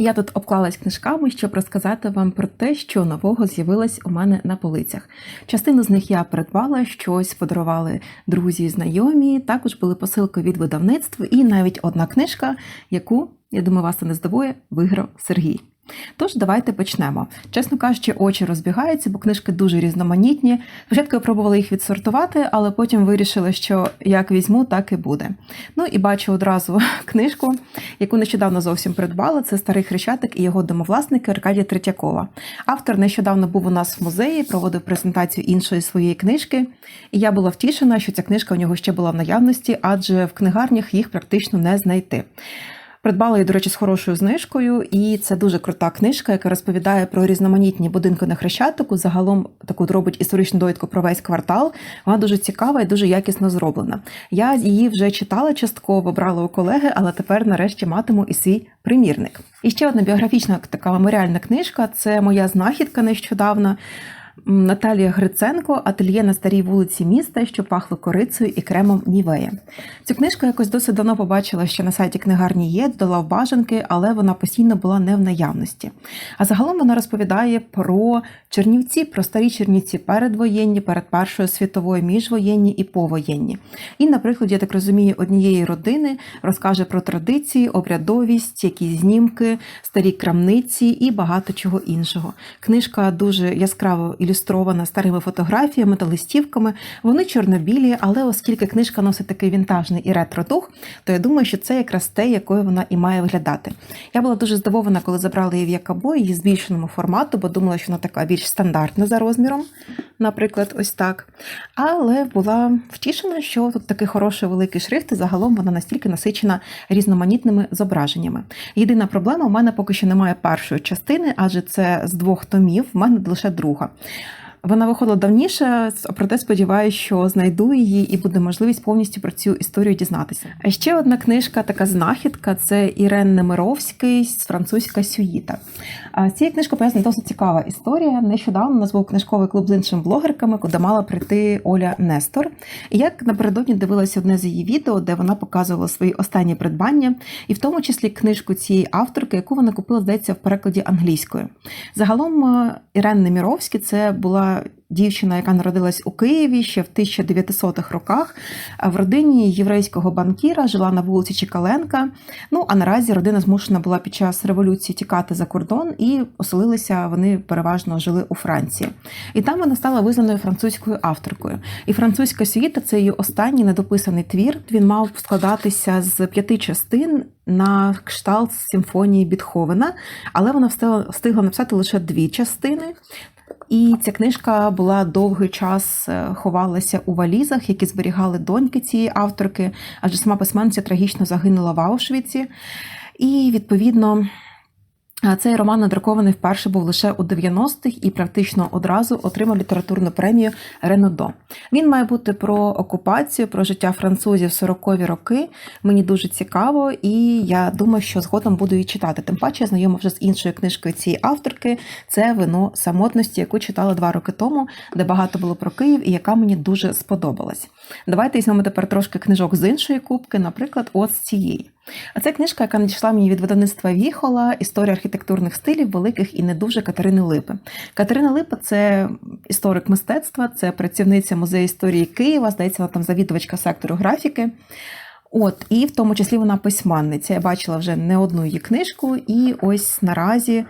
Я тут обклалась книжками, щоб розказати вам про те, що нового з'явилось у мене на полицях. Частину з них я придбала, щось подарували друзі і знайомі. Також були посилки від видавництва, і навіть одна книжка, яку я думаю, вас не здивує, виграв Сергій. Тож давайте почнемо. Чесно кажучи, очі розбігаються, бо книжки дуже різноманітні. Спочатку я пробувала їх відсортувати, але потім вирішила, що як візьму, так і буде. Ну і бачу одразу книжку, яку нещодавно зовсім придбала. Це старий хрещатик і його домовласник Аркадія Третьякова. Автор нещодавно був у нас в музеї, проводив презентацію іншої своєї книжки. І я була втішена, що ця книжка у нього ще була в наявності, адже в книгарнях їх практично не знайти. Придбала її, до речі, з хорошою знижкою, і це дуже крута книжка, яка розповідає про різноманітні будинки на Хрещатику. Загалом таку робить історичну довідку про весь квартал. Вона дуже цікава і дуже якісно зроблена. Я її вже читала частково, брала у колеги, але тепер нарешті матиму і свій примірник. І ще одна біографічна така меморіальна книжка це моя знахідка нещодавна. Наталія Гриценко, ательє на старій вулиці міста, що пахло корицею і кремом Нівея. Цю книжку якось досить давно побачила, що на сайті книгарні є, додала в бажанки, але вона постійно була не в наявності. А загалом вона розповідає про Чернівці, про старі Чернівці передвоєнні, перед Першою світовою, міжвоєнні і повоєнні. І, наприклад, я так розумію, однієї родини розкаже про традиції, обрядовість, якісь знімки, старі крамниці і багато чого іншого. Книжка дуже яскраво ілюстрована старими фотографіями та листівками. Вони чорно-білі, але оскільки книжка носить такий вінтажний і ретро-дух, то я думаю, що це якраз те, якою вона і має виглядати. Я була дуже здивована, коли забрали її в Якабо, її збільшеному формату, бо думала, що вона така більш стандартна за розміром, наприклад, ось так. Але була втішена, що тут такий хороший великий шрифт, і загалом вона настільки насичена різноманітними зображеннями. Єдина проблема у мене поки що немає першої частини, адже це з двох томів, в мене лише друга. Вона виходила давніше, проте сподіваюся, що знайду її і буде можливість повністю про цю історію дізнатися. А ще одна книжка, така знахідка це Ірен Немировський з французька сюїта. З цією книжкою пов'язана досить цікава історія. Нещодавно у нас був книжковий клуб з іншими блогерками, куди мала прийти Оля Нестор. І як напередодні дивилася одне з її відео, де вона показувала свої останні придбання, і в тому числі книжку цієї авторки, яку вона купила, здається, в перекладі англійською. Загалом Ірен Неміровський це була дівчина, яка народилась у Києві ще в 1900-х роках. В родині єврейського банкіра жила на вулиці Чекаленка. Ну а наразі родина змушена була під час революції тікати за кордон і оселилися. Вони переважно жили у Франції. І там вона стала визнаною французькою авторкою. І французька світа це її останній недописаний твір. Він мав складатися з п'яти частин. На кшталт симфонії Бітховена, але вона встигла написати лише дві частини. І ця книжка була довгий час е, ховалася у валізах, які зберігали доньки цієї авторки, адже сама письменниця трагічно загинула в Аушвіці. І відповідно. Цей роман надрукований вперше був лише у 90-х і практично одразу отримав літературну премію Ренодо. Він має бути про окупацію, про життя французів в 40-ві роки. Мені дуже цікаво, і я думаю, що згодом буду її читати. Тим паче я знайома вже з іншою книжкою цієї авторки. Це вино самотності, яку читала два роки тому, де багато було про Київ і яка мені дуже сподобалась. Давайте візьмемо тепер трошки книжок з іншої кубки, наприклад, от з цієї. А це книжка, яка надійшла мені від видавництва Віхола, історія архітектурних стилів великих і не дуже Катерини Липи. Катерина Липа це історик мистецтва, це працівниця музею історії Києва, здається, вона там завідувачка сектору графіки. От, і в тому числі вона письменниця. Я бачила вже не одну її книжку, і ось наразі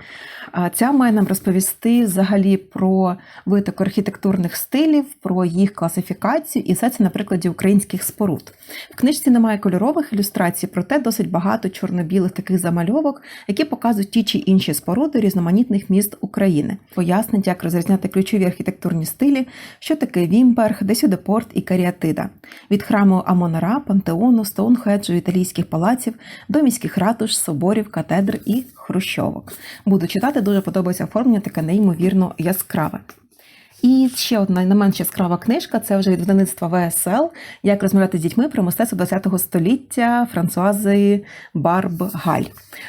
ця має нам розповісти взагалі про виток архітектурних стилів, про їх класифікацію, і все це на прикладі українських споруд. В книжці немає кольорових ілюстрацій, проте досить багато чорно-білих таких замальовок, які показують ті чи інші споруди різноманітних міст України. Пояснить, як розрізняти ключові архітектурні стилі, що таке Вімберг, Десюдепорт і Каріатида, від храму Амонара, Пантеону, Стоунхеджу, італійських палаців до міських ратуш, соборів, катедр і хрущовок. Буду читати, дуже подобається оформлення, таке неймовірно яскраве. І ще одна не менш яскрава книжка це вже від видавництва ВСЛ Як розмовляти з дітьми про мистецтво ХХ століття Франсуази Барб Галь.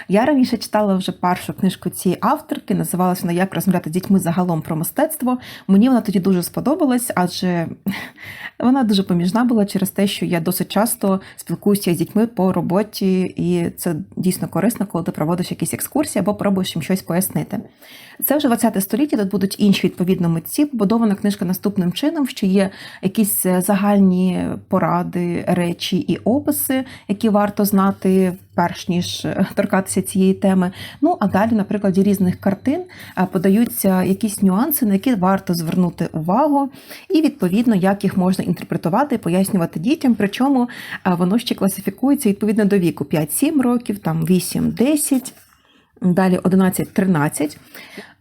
Я раніше читала вже першу книжку цієї авторки, називалася вона Як розмовляти з дітьми загалом про мистецтво. Мені вона тоді дуже сподобалась, адже вона дуже поміжна була через те, що я досить часто спілкуюся з дітьми по роботі, і це дійсно корисно, коли ти проводиш якісь екскурсії або пробуєш їм щось пояснити. Це вже 20 століття, тут будуть інші відповідно митці. Побудована книжка наступним чином, що є якісь е, загальні поради, речі і описи, які варто знати. Перш ніж е, торкатися цієї теми. Ну а далі, на прикладі різних картин, е, подаються якісь нюанси, на які варто звернути увагу, і відповідно, як їх можна інтерпретувати, і пояснювати дітям. Причому воно ще класифікується відповідно до віку: 5-7 років, там 8-10. Далі 11-13.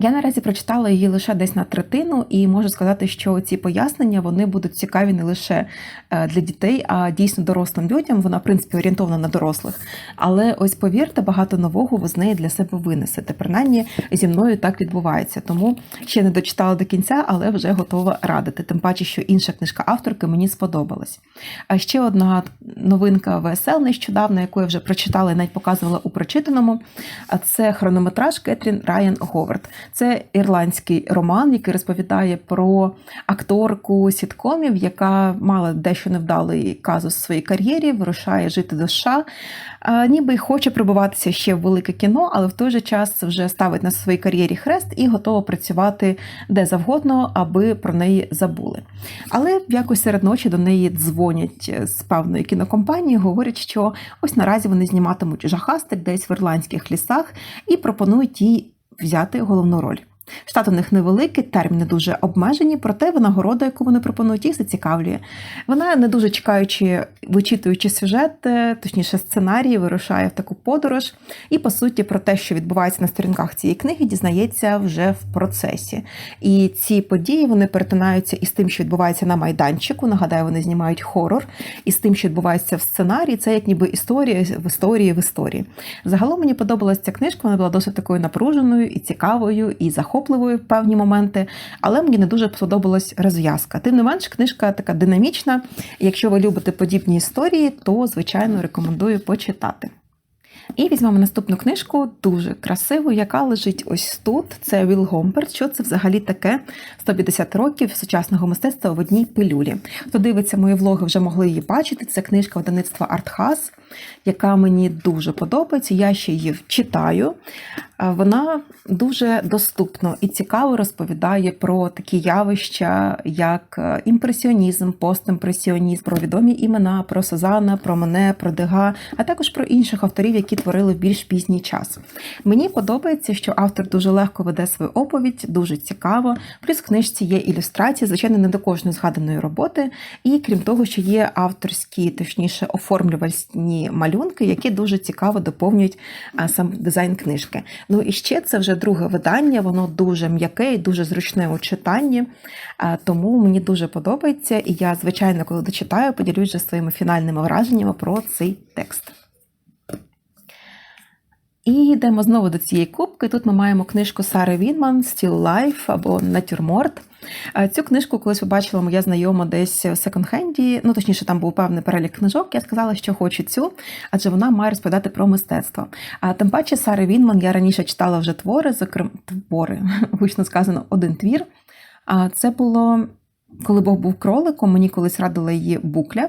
Я наразі прочитала її лише десь на третину, і можу сказати, що ці пояснення вони будуть цікаві не лише е, для дітей, а дійсно дорослим людям. Вона, в принципі, орієнтована на дорослих. Але ось повірте, багато нового ви з неї для себе винесете. Принаймні зі мною так відбувається. Тому ще не дочитала до кінця, але вже готова радити. Тим паче, що інша книжка авторки мені сподобалась. А ще одна новинка ВСЛ нещодавно, яку я вже прочитала і навіть показувала у прочитаному. А це хронометраж Кетрін Райан Говард. Це ірландський роман, який розповідає про акторку сіткомів, яка мала дещо невдалий казус в своїй кар'єрі, вирушає жити до США. Ніби й хоче прибуватися ще в велике кіно, але в той же час вже ставить на своїй кар'єрі хрест і готова працювати де завгодно, аби про неї забули. Але якось серед ночі до неї дзвонять з певної кінокомпанії, говорять, що ось наразі вони зніматимуть жахастик десь в ірландських лісах і пропонують їй взяти головну роль. Штат у них невеликий, терміни дуже обмежені, проте винагорода, яку вони пропонують, їх зацікавлює. Вона, не дуже чекаючи, вичитуючи сюжет, точніше сценарії, вирушає в таку подорож. І, по суті, про те, що відбувається на сторінках цієї книги, дізнається вже в процесі. І ці події вони перетинаються із тим, що відбувається на майданчику. Нагадаю, вони знімають хорор, і з тим, що відбувається в сценарії, це як ніби історія в історії в історії. Загалом мені подобалася ця книжка, вона була досить такою напруженою і цікавою, і захопленою захопливою в певні моменти, але мені не дуже сподобалась розв'язка. Тим не менш, книжка така динамічна. Якщо ви любите подібні історії, то звичайно рекомендую почитати. І візьмемо наступну книжку, дуже красиву, яка лежить ось тут. Це Віл Гомберт. Що це взагалі таке 150 років сучасного мистецтва в одній пилюлі. Хто дивиться мої влоги, вже могли її бачити. Це книжка видавництва Артхас, яка мені дуже подобається. Я ще її читаю. Вона дуже доступно і цікаво розповідає про такі явища, як е, імпресіонізм, постімпресіонізм, про відомі імена, про Созана, про мене, про Дега, а також про інших авторів, які творили в більш пізній час. Мені подобається, що автор дуже легко веде свою оповідь, дуже цікаво. Плюс в книжці є ілюстрації, звичайно, не до кожної згаданої роботи. І крім того, що є авторські, точніше, оформлювальні малюнки, які дуже цікаво доповнюють сам дизайн книжки. Ну і ще це вже друге видання, воно дуже м'яке і дуже зручне у читанні, тому мені дуже подобається. І я, звичайно, коли дочитаю, поділюся своїми фінальними враженнями про цей текст. І йдемо знову до цієї кубки. Тут ми маємо книжку Сари Вінман Still Life або Натюрморт. Цю книжку колись побачила моя знайома десь в секонд-хенді, ну точніше, там був певний перелік книжок. Я сказала, що хочу цю, адже вона має розповідати про мистецтво. А тим паче Сари Вінман я раніше читала вже твори, зокрема твори, гучно сказано, один твір. А це було коли Бог був кроликом, мені колись радила її букля.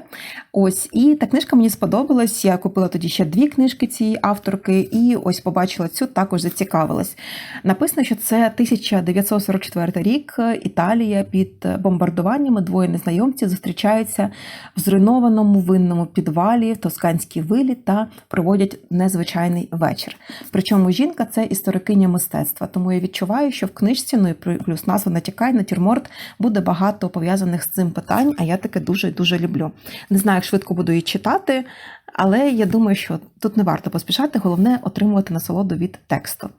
Ось, і та книжка мені сподобалась. Я купила тоді ще дві книжки цієї авторки, і ось побачила цю, також зацікавилась. Написано, що це 1944 рік. Італія під бомбардуваннями двоє незнайомців зустрічаються в зруйнованому винному підвалі в Тосканській вилі та проводять незвичайний вечір. Причому жінка це історикиня мистецтва, тому я відчуваю, що в книжці, ну і плюс назва натякає на тюрморт, буде багато пов'язаних з цим питань, а я таке дуже дуже люблю. Не знаю, як швидко буду її читати, але я думаю, що тут не варто поспішати, головне отримувати насолоду від тексту.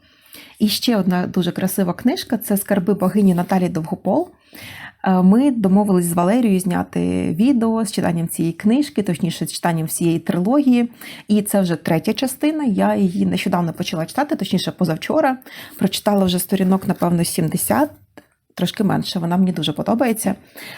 І ще одна дуже красива книжка це скарби богині Наталі Довгопол. Е, ми домовились з Валерією зняти відео з читанням цієї книжки, точніше, з читанням всієї трилогії. І це вже третя частина. Я її нещодавно почала читати, точніше, позавчора. Прочитала вже сторінок, напевно, 70 трошки менше. Вона мені дуже подобається.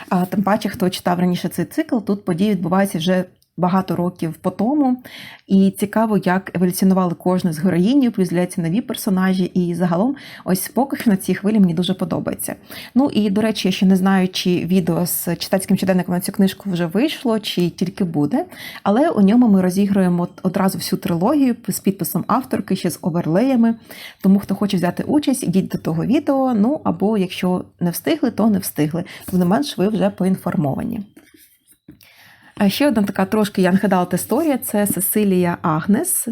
А тим паче, хто читав раніше цей цикл, тут події відбуваються вже багато років по тому. І цікаво, як еволюціонували кожну з героїнів, плюс нові персонажі. І загалом, ось поки на цій хвилі мені дуже подобається. Ну і до речі, я ще не знаю, чи відео з читацьким щоденником на цю книжку вже вийшло, чи тільки буде. Але у ньому ми розігруємо одразу всю трилогію з підписом авторки, ще з оверлеями. Тому хто хоче взяти участь, ідіть до того відео. Ну або якщо не встигли, то не встигли. Тим не менш, ви вже поінформовані. А ще одна така трошки Янхедалт історія це Сесилія Агнес.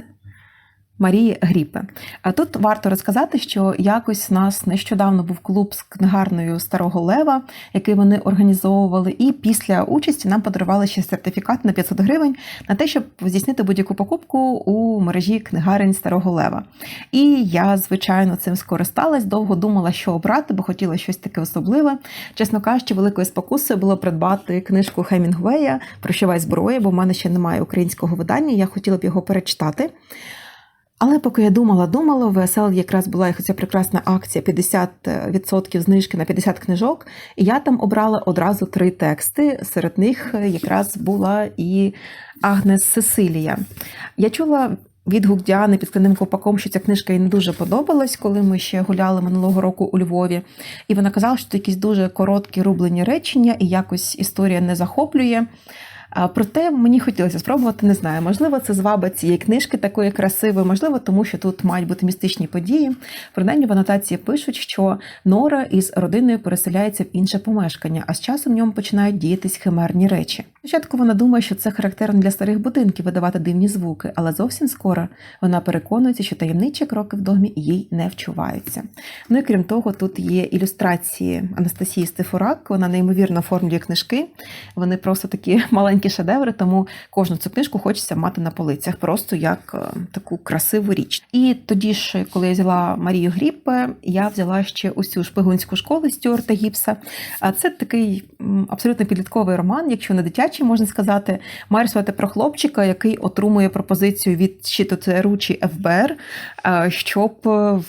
Марії Гріпе. А тут варто розказати, що якось у нас нещодавно був клуб з книгарною Старого Лева, який вони організовували, і після участі нам подарували ще сертифікат на 500 гривень на те, щоб здійснити будь-яку покупку у мережі книгарень Старого Лева. І я, звичайно, цим скористалась, довго думала, що обрати, бо хотіла щось таке особливе. Чесно кажучи, великою спокусою було придбати книжку Хемінгвея Прощавай зброї, бо в мене ще немає українського видання, я хотіла б його перечитати. Але поки я думала, думала, в ВСЛ якраз була ця прекрасна акція 50% знижки на 50 книжок, і я там обрала одразу три тексти. Серед них якраз була і Агнес Сесилія. Я чула. Відгук Діани під складним ковпаком, що ця книжка їй не дуже подобалась, коли ми ще гуляли минулого року у Львові. І вона казала, що це якісь дуже короткі рублені речення, і якось історія не захоплює. Проте мені хотілося спробувати, не знаю, можливо, це зваба цієї книжки такої красивої, можливо, тому що тут мають бути містичні події. Принаймні в анотації пишуть, що Нора із родиною переселяється в інше помешкання, а з часом в ньому починають діятись химерні речі. Спочатку вона думає, що це характерно для старих будинків видавати дивні звуки, але зовсім скоро вона переконується, що таємничі кроки в домі їй не вчуваються. Ну і крім того, тут є ілюстрації Анастасії Стефурак, вона неймовірно оформлює книжки. Вони просто такі маленькі шедеври, тому кожну цю книжку хочеться мати на полицях, просто як е, таку красиву річ. І тоді ж, коли я взяла Марію Гріппе, я взяла ще усю шпигунську школу Стюарта Гіпса. А це такий абсолютно підлітковий роман, якщо не дитячий, можна сказати, має розповідати про хлопчика, який отримує пропозицію від чи то ЦРУ, чи ФБР, е, щоб е,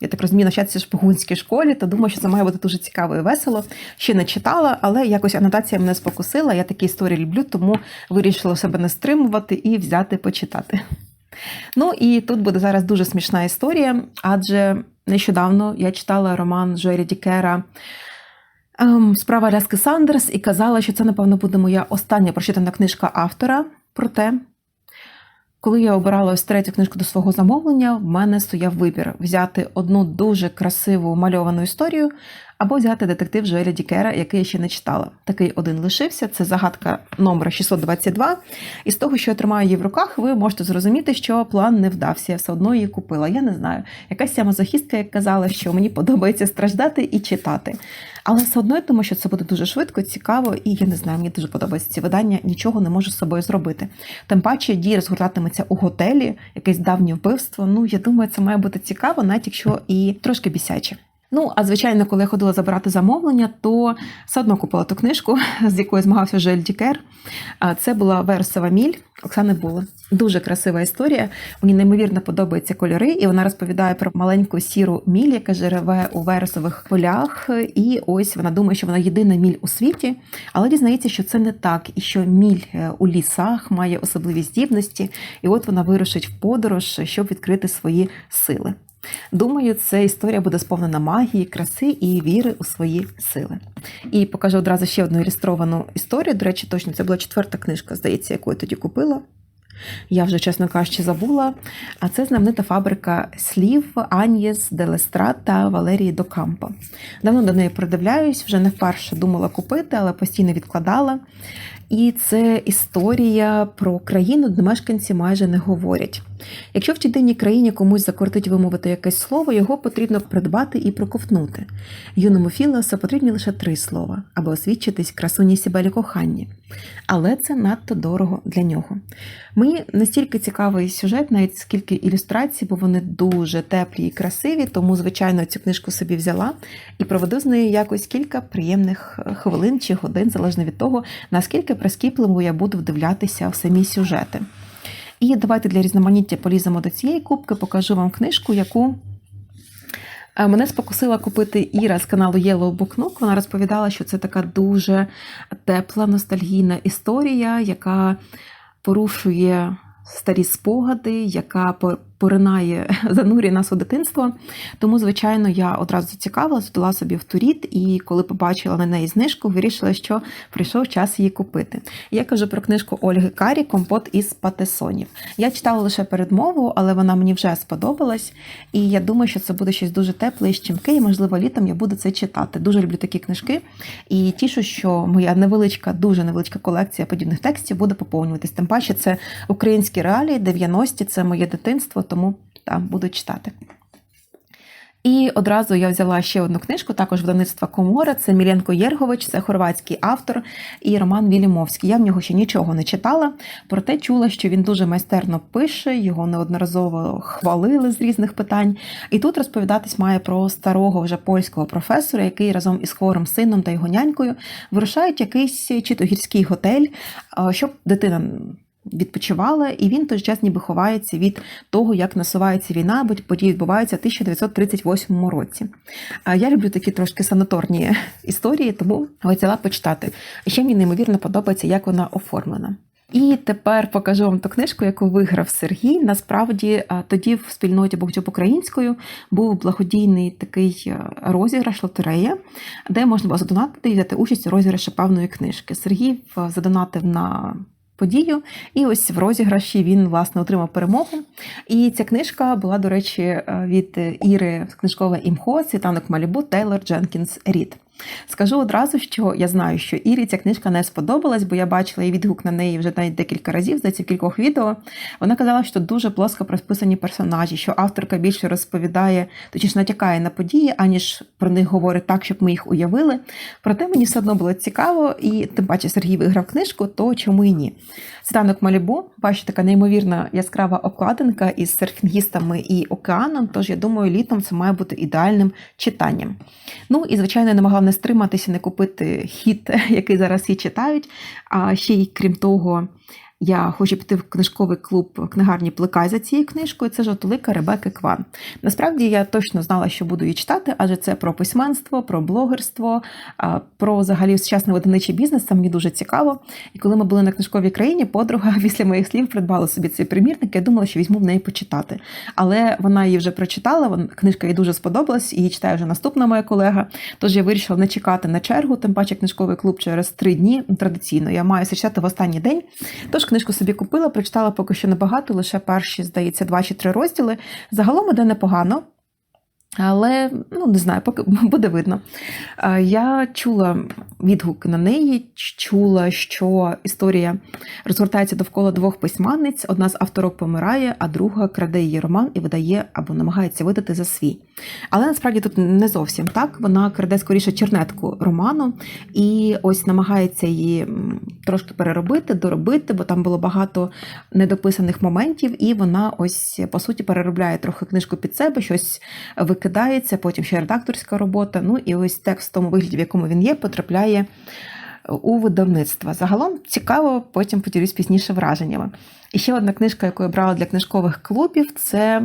я так розумію, навчатися в шпигунській школі, то думаю, що це має бути дуже цікаво і весело. Ще не читала, але якось анотація мене спокусила. Я такі історії люблю, тому вирішила себе не стримувати і взяти почитати. Ну і тут буде зараз дуже смішна історія, адже нещодавно я читала роман Джері Дікера. Ем, Справа Ляски Сандерс і казала, що це, напевно, буде моя остання прочитана книжка автора. Проте коли я обирала ось третю книжку до свого замовлення, в мене стояв вибір взяти одну дуже красиву мальовану історію або взяти детектив Жоеля Дікера, який я ще не читала. Такий один лишився. Це загадка номер 622. І з того, що я тримаю її в руках, ви можете зрозуміти, що план не вдався. Я все одно її купила. Я не знаю. Якась самозахистка, як казала, що мені подобається страждати і читати. Але все одно я думаю, що це буде дуже швидко, цікаво, і я не знаю, мені дуже подобаються ці видання, нічого не можу з собою зробити. Тим паче дії розгортатиметься у готелі, якесь давнє вбивство. Ну, я думаю, це має бути цікаво, навіть якщо і трошки бісяче. Ну, а звичайно, коли я ходила забирати замовлення, то все одно купила ту книжку, з якою змагався Жель Дікер. Це була Версова міль Оксани Були. Дуже красива історія. Мені неймовірно подобаються кольори, і вона розповідає про маленьку сіру міль, яка живе у вересових полях. І ось вона думає, що вона єдина міль у світі, але дізнається, що це не так, і що міль е, у лісах має особливі здібності, і от вона вирушить в подорож, щоб відкрити свої сили. Думаю, ця історія буде сповнена магії, краси і віри у свої сили. І покажу одразу ще одну ілюстровану історію. До речі, точно це була четверта книжка, здається, яку я тоді купила. Я вже, чесно кажучи, забула. А це знаменита фабрика слів Аньєс Делестра та Валерії Докампо. Давно до неї придивляюсь, вже не вперше думала купити, але постійно відкладала. І це історія про країну, де мешканці майже не говорять. Якщо в тій країні комусь закортить вимовити якесь слово, його потрібно придбати і проковтнути. Юному Філосу потрібні лише три слова, аби освідчитись красуні сібелі коханні. Але це надто дорого для нього. Мені настільки цікавий сюжет, навіть скільки ілюстрацій, бо вони дуже теплі і красиві, тому, звичайно, цю книжку собі взяла і проведу з нею якось кілька приємних хвилин чи годин, залежно від того, наскільки прискіпливо я буду вдивлятися в самі сюжети. І давайте для різноманіття поліземо до цієї кубки, покажу вам книжку, яку Е, Мене спокусила купити Іра з каналу Yellow Book Nook. Вона розповідала, що це така дуже тепла, ностальгійна історія, яка порушує старі спогади, яка поринає, занурює нас у дитинство. Тому, звичайно, я одразу зацікавилась, дала собі в туріт, і коли побачила на неї знижку, вирішила, що прийшов час її купити. Я кажу про книжку Ольги Карі Компот із патесонів. Я читала лише передмову, але вона мені вже сподобалась. І я думаю, що це буде щось дуже тепле і щемке, і можливо літом я буду це читати. Дуже люблю такі книжки. І тішу, що моя невеличка, дуже невеличка колекція подібних текстів буде поповнюватись. Тим паче, це українські реалії, 90-ті, це моє дитинство, тому там буду читати. І одразу я взяла ще одну книжку, також видавництва Комора. Це Міленко Єргович, це хорватський автор і Роман Вілімовський. Я в нього ще нічого не читала, проте чула, що він дуже майстерно пише, його неодноразово хвалили з різних питань. І тут розповідатись має про старого вже польського професора, який разом із хворим сином та його нянькою вирушають якийсь чи то гірський готель, щоб дитина відпочивала, і він той час ніби ховається від того, як насувається війна, бо події відбуваються в 1938 році. Я люблю такі трошки санаторні історії, тому взяла почитати. Ще мені неймовірно подобається, як вона оформлена. І тепер покажу вам ту книжку, яку виграв Сергій. Насправді тоді в спільноті Богдюб українською був благодійний такий е, розіграш лотерея, де можна було задонатити і взяти участь у розіграші певної книжки. Сергій е, задонатив на подію, і ось в розіграші він власне отримав перемогу. І ця книжка була, до речі, е, від Іри з книжкове імхо Світанок Малібу Тейлор Дженкінс Рід. Скажу одразу, що я знаю, що Ірі ця книжка не сподобалась, бо я бачила її відгук на неї вже навіть декілька разів, здається, в кількох відео. Вона казала, що дуже плоско розписані персонажі, що авторка більше розповідає, точніше натякає на події, аніж про них говорить так, щоб ми їх уявили. Проте мені все одно було цікаво, і тим паче Сергій виграв книжку, то чому і ні. Світанок Малібу, бачите, така неймовірна яскрава обкладинка із серфінгістами і океаном. Тож я думаю, літом це має бути ідеальним читанням. Ну і звичайно, я не могла не стриматися, не купити хіт, який зараз всі читають. А ще й крім того, я хочу піти в книжковий клуб книгарні Плекай за цією книжкою. Це жовтолика Ребеки Кван. Насправді я точно знала, що буду її читати, адже це про письменство, про блогерство, про взагалі сучасний видавничий бізнес. Це мені дуже цікаво. І коли ми були на книжковій країні, подруга після моїх слів придбала собі цей примірник. Я думала, що візьму в неї почитати. Але вона її вже прочитала. Книжка їй дуже сподобалась, її читає вже наступна моя колега. Тож я вирішила не чекати на чергу, тим паче книжковий клуб через три дні традиційно. Я маю читати в останній день. Тож книжку собі купила, прочитала поки що небагато, лише перші, здається, два чи три розділи. Загалом іде непогано. Але ну не знаю, поки буде видно. Е, Я чула відгуки на неї, чула, що історія розгортається довкола двох письменниць. Одна з авторок помирає, а друга краде її роман і видає або намагається видати за свій. Але насправді тут не зовсім так. Вона краде скоріше чернетку роману і ось намагається її трошки переробити, доробити, бо там було багато недописаних моментів, і вона ось по суті переробляє трохи книжку під себе, щось викидається, потім ще редакторська робота. Ну і ось текст в тому вигляді, в якому він є, потрапляє у видавництво. Загалом цікаво, потім поділюсь пізніше враженнями. І ще одна книжка, яку я брала для книжкових клубів, це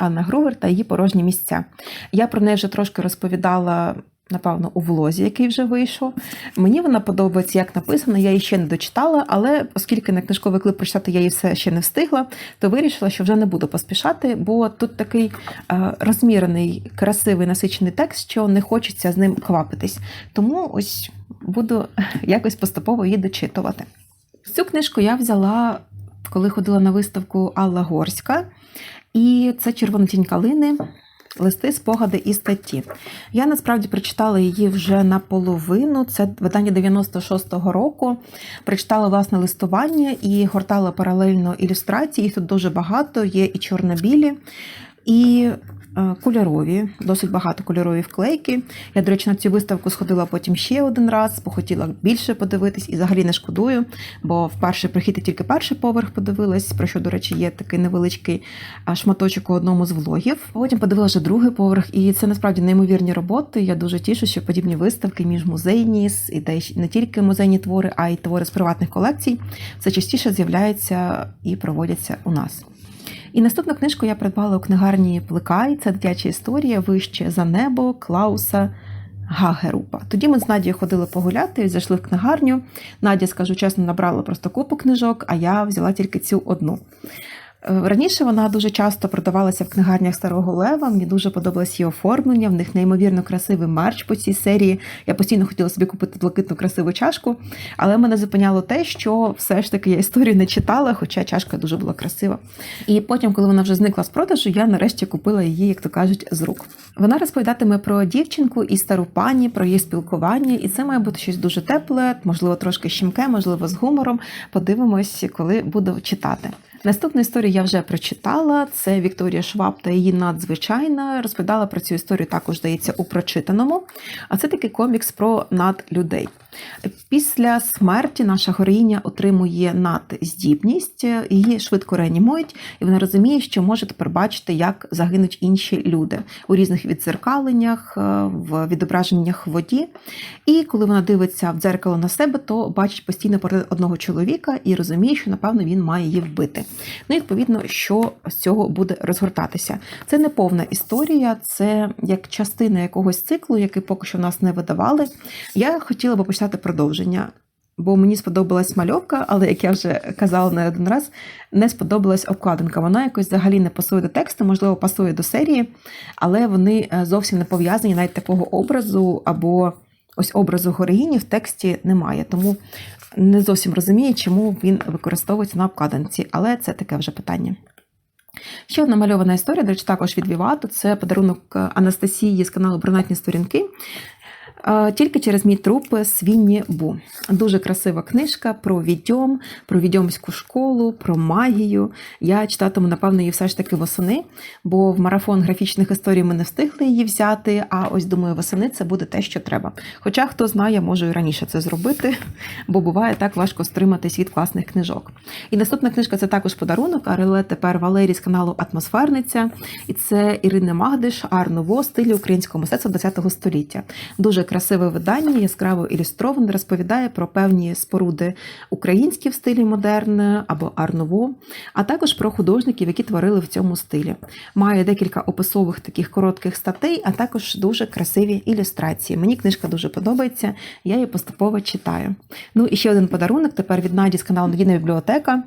Анна Грувер та її порожні місця. Я про неї вже трошки розповідала. Напевно, у влозі, який вже вийшов. Мені вона подобається, як написано, я її ще не дочитала, але оскільки на книжковий клип прочитати я її все ще не встигла, то вирішила, що вже не буду поспішати, бо тут такий е, розмірений, красивий, насичений текст, що не хочеться з ним квапитись. Тому ось буду якось поступово її дочитувати. Цю книжку я взяла, коли ходила на виставку Алла Горська, і це Червона тінь калини. Листи, спогади і статті. Я насправді прочитала її вже наполовину. Це видання 96-го року. Прочитала власне листування і гортала паралельно ілюстрації. Їх тут дуже багато, є і чорно-білі, і кольорові, досить багато кольорові вклейки. Я, до речі, на цю виставку сходила потім ще один раз, бо хотіла більше подивитись і взагалі не шкодую, бо вперше прихід я тільки перший поверх подивилась, про що, до речі, є такий невеличкий шматочок у одному з влогів. Потім подивилася вже другий поверх, і це насправді неймовірні роботи. Я дуже тішу, що подібні виставки між музейні, і не тільки музейні твори, а й твори з приватних колекцій, все частіше з'являються і проводяться у нас. І наступну книжку я придбала у книгарні Плекай. Це дитяча історія вище за небо Клауса. Гагерупа. Тоді ми з Надією ходили погуляти, зайшли в книгарню. Надя, скажу чесно, набрала просто купу книжок, а я взяла тільки цю одну. Е, Раніше вона дуже часто продавалася в книгарнях Старого Лева. Мені дуже подобалось її оформлення. В них неймовірно красивий мерч по цій серії. Я постійно хотіла собі купити блакитну красиву чашку, але мене зупиняло те, що все ж таки я історію не читала, хоча чашка дуже була красива. І потім, коли вона вже зникла з продажу, я нарешті купила її, як то кажуть, з рук. Вона розповідатиме про дівчинку і стару пані, про її спілкування, і це має бути щось дуже тепле, можливо, трошки щемке, можливо, з гумором. Подивимось, коли буду читати. Наступну історію я вже прочитала. Це Вікторія Шваб та її надзвичайна. Розповідала про цю історію також, здається, у прочитаному. А це такий комікс про надлюдей. Після смерті наша героїня отримує надздібність, її швидко реанімують, і вона розуміє, що може тепер бачити, як загинуть інші люди у різних відзеркаленнях, е, в відображеннях в воді. І коли вона дивиться в дзеркало на себе, то бачить постійно портрет одного чоловіка і розуміє, що напевно він має її вбити. Ну, і, відповідно, що з цього буде розгортатися. Це не повна історія, це як частина якогось циклу, який поки що в нас не видавали. Я хотіла би почати продовження. Бо мені сподобалась мальовка, але як я вже казала не один раз, не сподобалась обкладинка. Вона якось взагалі не пасує до тексту, можливо, пасує до серії, але вони е, зовсім не пов'язані, навіть такого образу або ось образу героїні в тексті немає. Тому не зовсім розумію, чому він використовується на обкладинці, але це таке вже питання. Ще одна мальована історія, до речі, також від Вівату. Це подарунок Анастасії з каналу Бронатні сторінки. Тільки через мій труп Свінні Бу. Дуже красива книжка про відьом, про відьомську школу, про магію. Я читатиму, напевно, її все ж таки восени, бо в марафон графічних історій ми не встигли її взяти. А ось думаю, восени це буде те, що треба. Хоча хто знає, можу і раніше це зробити, бо буває так важко стриматись від класних книжок. І наступна книжка це також подарунок, але тепер Валерій з каналу Атмосферниця. І це Ірина Магдиш, Арнуво, стилі українського мистецтва ХХ століття. Дуже красиве видання, яскраво ілюстроване, розповідає про певні споруди українські в стилі модерн або арново, а також про художників, які творили в цьому стилі. Має декілька описових таких коротких статей, а також дуже красиві ілюстрації. Мені книжка дуже подобається, я її поступово читаю. Ну і ще один подарунок тепер від Наді з каналу Надійна бібліотека.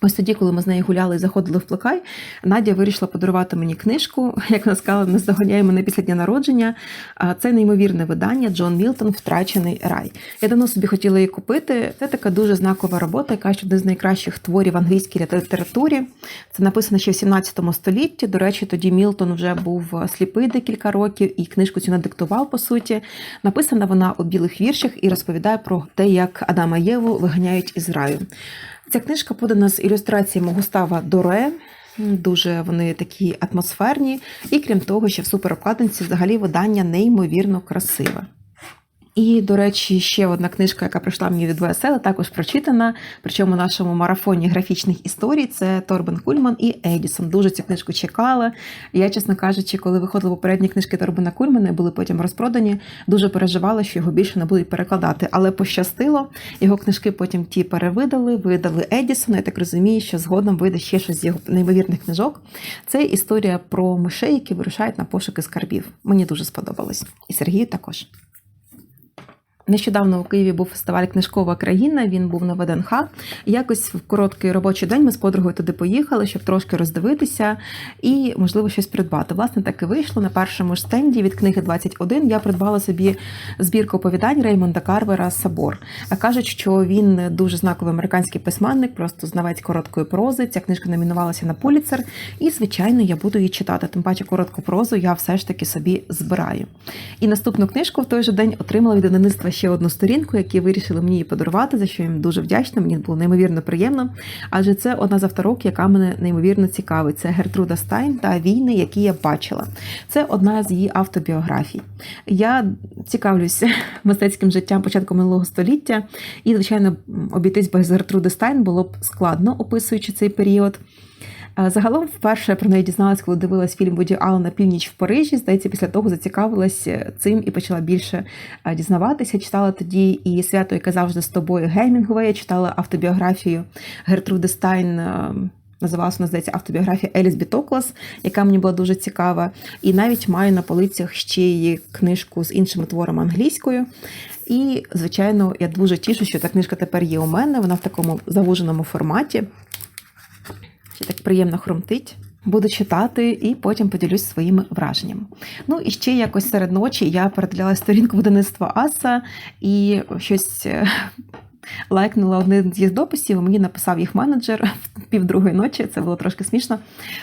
Ось тоді, коли ми з нею гуляли і заходили в плекай, Надя вирішила подарувати мені книжку, як вона сказала, не здоганяє мене після дня народження. Це неймовірне видання Джон Мілтон Втрачений рай. Я давно собі хотіла її купити. Це така дуже знакова робота, яка ще один з найкращих творів в англійській літературі. Це написано ще в 17 столітті. До речі, тоді Мілтон вже був сліпий декілька років і книжку цю надиктував, по суті. Написана вона у білих віршах і розповідає про те, як Адама і Єву виганяють із раю. Ця книжка подана з ілюстраціями Густава Доре. Дуже вони такі атмосферні, і крім того, ще в суперобкладинці взагалі видання неймовірно красиве. І, до речі, ще одна книжка, яка прийшла мені від ВСЛ, також прочитана. Причому в нашому марафоні графічних історій це Торбен Кульман і Едісон. Дуже цю книжку чекала. Я, чесно кажучи, коли виходили попередні книжки Торбена Кульмана, були потім розпродані, дуже переживала, що його більше не будуть перекладати. Але пощастило, його книжки потім ті перевидали, видали Едісона. Я так розумію, що згодом вийде ще щось з його неймовірних книжок. Це історія про мишей, які вирушають на пошуки скарбів. Мені дуже сподобалось. І Сергію також. Нещодавно у Києві був фестиваль Книжкова країна. Він був на ВДНХ. Якось в короткий робочий день ми з подругою туди поїхали, щоб трошки роздивитися і, можливо, щось придбати. Власне, так і вийшло на першому ж стенді від книги 21 Я придбала собі збірку оповідань Реймонда Карвера Сабор. Кажуть, що він дуже знаковий американський письменник, просто знавець короткої прози. Ця книжка номінувалася на Пуліцер. І, звичайно, я буду її читати. Тим паче коротку прозу я все ж таки собі збираю. І наступну книжку в той же день отримала від видавництва ще одну сторінку, які вирішили мені її подарувати, за що їм дуже вдячна. Мені було неймовірно приємно. Адже це одна з авторок, яка мене неймовірно цікавить. Це Гертруда Стайн та війни, які я бачила. Це одна з її автобіографій. Я цікавлюся мистецьким життям початку минулого століття, і, звичайно, обійтись без Гертруди Стайн було б складно, описуючи цей період. Загалом, вперше про неї дізналась, коли дивилась фільм Воді Аллена Північ в Парижі. Здається, після того зацікавилась цим і почала більше дізнаватися. Читала тоді і свято, яке завжди з тобою Геймінгуея, читала автобіографію Гертруди Стайн Називалася, вона, здається, автобіографія Еліс Бітоклас, яка мені була дуже цікава. І навіть маю на полицях ще її книжку з іншими творами англійською. І, звичайно, я дуже тішу, що ця книжка тепер є у мене. Вона в такому завуженому форматі. Ще так приємно хрумтить. Буду читати і потім поділюсь своїми враженнями. Ну і ще якось серед ночі я передивляла сторінку видавництва Аса і щось е, лайкнула один з їх дописів. Мені написав їх менеджер в півдругої ночі. Це було трошки смішно.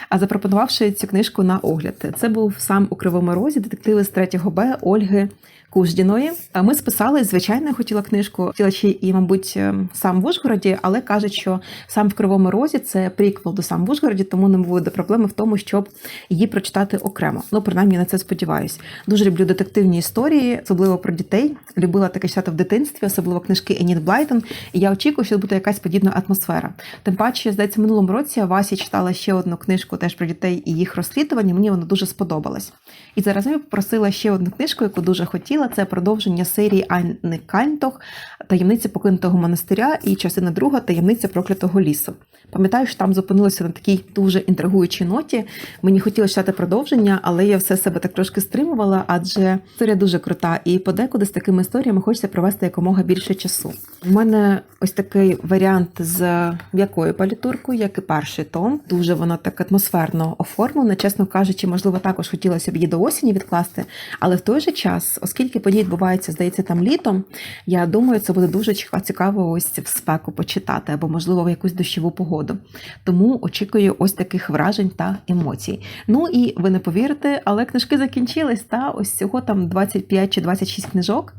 А запропонувавши цю книжку на огляд. Це був сам у Кривому Розі, детективи з 3 Б Ольги. Куждіної. Ми списали, звичайно, хотіла книжку, хотіла ще і, мабуть, ем, сам в Ужгороді, але кажуть, що сам в Кривому Розі це приквел до сам в Ужгороді, тому не буде проблеми в тому, щоб її прочитати окремо. Ну, принаймні на це сподіваюсь. Дуже люблю детективні історії, особливо про дітей. Любила таке читати в дитинстві, особливо книжки Еніт Блайтон. І я очікую, що буде якась подібна атмосфера. Тим паче, здається, минулому році я Васі читала ще одну книжку теж про дітей і їх розслідування. Мені вона дуже сподобалась. І зараз я попросила ще одну книжку, яку дуже хотіла. Це продовження серії Анни Кальтох Таємниця покинутого монастиря і частина друга Таємниця проклятого лісу. Пам'ятаю, що там зупинилося на такій дуже інтригуючій ноті. Мені хотілося читати продовження, але я все себе так трошки стримувала, адже історія дуже крута, і подекуди з такими історіями хочеться провести якомога більше часу. У мене ось такий варіант з м'якою палітуркою, як і перший том. Дуже воно так атмосферно оформлено. Чесно кажучи, можливо, також хотілося б її до осені відкласти, але в той же час, оскільки події відбуваються, здається, там літом, я думаю, це буде дуже цікаво ось в спеку почитати, або, можливо, в якусь дощову погоду. Тому очікую ось таких вражень та емоцій. Ну і ви не повірите, але книжки закінчились, та ось всього там 25 чи 26 книжок.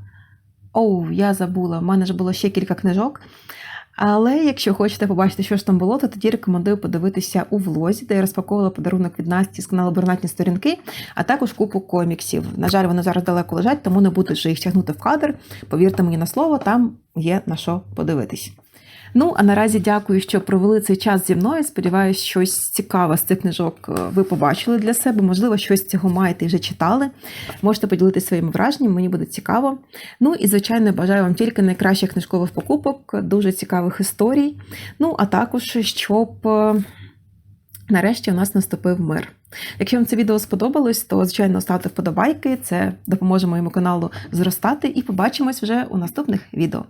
Оу, я забула, в мене ж було ще кілька книжок. Але якщо хочете побачити, що ж там було, то тоді рекомендую подивитися у влозі, де я розпаковувала подарунок від Насті з каналу Бурнатні сторінки, а також купу коміксів. На жаль, вони зараз далеко лежать, тому не буду вже їх тягнути в кадр. Повірте мені на слово, там є на що подивитись. Ну, а наразі дякую, що провели цей час зі мною. Сподіваюсь, щось цікаве з цих книжок е, ви побачили для себе. Можливо, щось цього маєте і вже читали. Можете поділитися своїми враженнями, мені буде цікаво. Ну і, звичайно, бажаю вам тільки найкращих книжкових покупок, дуже цікавих історій. Ну, а також, щоб е, нарешті у нас наступив мир. Якщо вам це відео сподобалось, то звичайно ставте вподобайки. Це допоможе моєму каналу зростати. І побачимось вже у наступних відео.